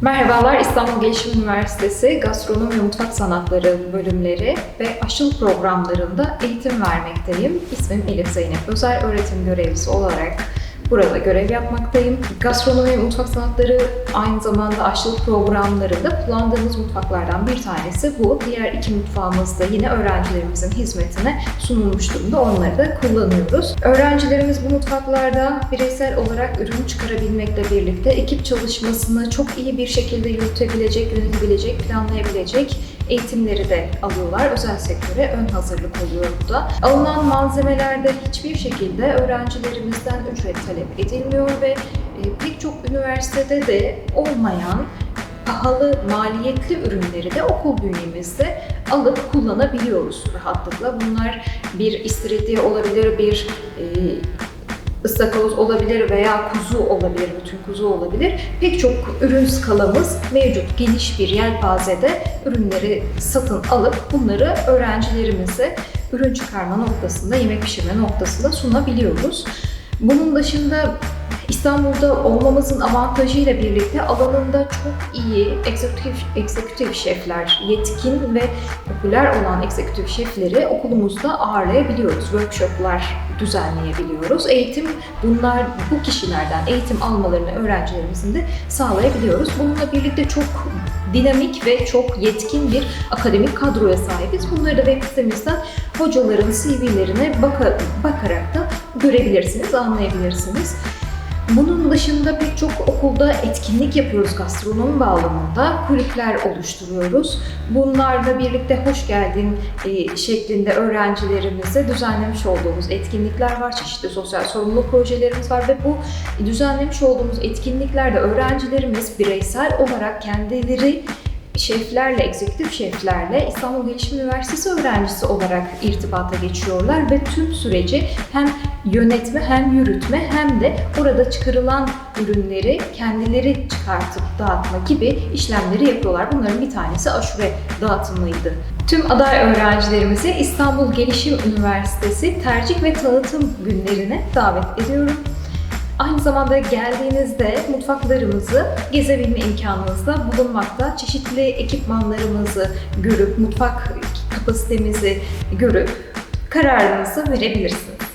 Merhabalar, İstanbul Gelişim Üniversitesi Gastronomi ve Mutfak Sanatları bölümleri ve aşıl programlarında eğitim vermekteyim. İsmim Elif Zeynep Özel, öğretim görevlisi olarak burada görev yapmaktayım. Gastronomi ve mutfak sanatları aynı zamanda aşçılık programlarında kullandığımız mutfaklardan bir tanesi bu. Diğer iki mutfağımız da yine öğrencilerimizin hizmetine sunulmuş durumda. Onları da kullanıyoruz. Öğrencilerimiz bu mutfaklarda bireysel olarak ürün çıkarabilmekle birlikte ekip çalışmasını çok iyi bir şekilde yürütebilecek, yönetebilecek, planlayabilecek eğitimleri de alıyorlar. Özel sektöre ön hazırlık oluyor bu da. Alınan malzemelerde hiçbir şekilde öğrencilerimizden ücret talep edilmiyor ve e, pek çok üniversitede de olmayan pahalı, maliyetli ürünleri de okul bünyemizde alıp kullanabiliyoruz rahatlıkla. Bunlar bir istiridye olabilir, bir e, ıstakoz olabilir veya kuzu olabilir, bütün kuzu olabilir. Pek çok ürün skalamız mevcut. Geniş bir yelpazede ürünleri satın alıp bunları öğrencilerimize ürün çıkarma noktasında, yemek pişirme noktasında sunabiliyoruz. Bunun dışında İstanbul'da olmamızın avantajıyla birlikte alanında çok iyi eksekutif, eksekutif şefler, yetkin ve popüler olan eksekutif şefleri okulumuzda ağırlayabiliyoruz. Workshoplar düzenleyebiliyoruz. Eğitim bunlar bu kişilerden eğitim almalarını öğrencilerimizin de sağlayabiliyoruz. Bununla birlikte çok dinamik ve çok yetkin bir akademik kadroya sahibiz. Bunları da web sitemizden hocaların CV'lerine baka, bakarak da görebilirsiniz, anlayabilirsiniz. Bunun dışında pek çok okulda etkinlik yapıyoruz gastronomi bağlamında. Kulüpler oluşturuyoruz. Bunlarla birlikte hoş geldin e, şeklinde öğrencilerimize düzenlemiş olduğumuz etkinlikler var. Çeşitli sosyal sorumluluk projelerimiz var ve bu düzenlemiş olduğumuz etkinliklerde öğrencilerimiz bireysel olarak kendileri şeflerle, eksekutif şeflerle İstanbul Gelişim Üniversitesi öğrencisi olarak irtibata geçiyorlar ve tüm süreci hem yönetme hem yürütme hem de orada çıkarılan ürünleri kendileri çıkartıp dağıtma gibi işlemleri yapıyorlar. Bunların bir tanesi aşure dağıtımıydı. Tüm aday öğrencilerimizi İstanbul Gelişim Üniversitesi tercih ve tanıtım günlerine davet ediyorum. Aynı zamanda geldiğinizde mutfaklarımızı gezebilme imkanınız da bulunmakta. Çeşitli ekipmanlarımızı görüp, mutfak kapasitemizi görüp kararınızı verebilirsiniz.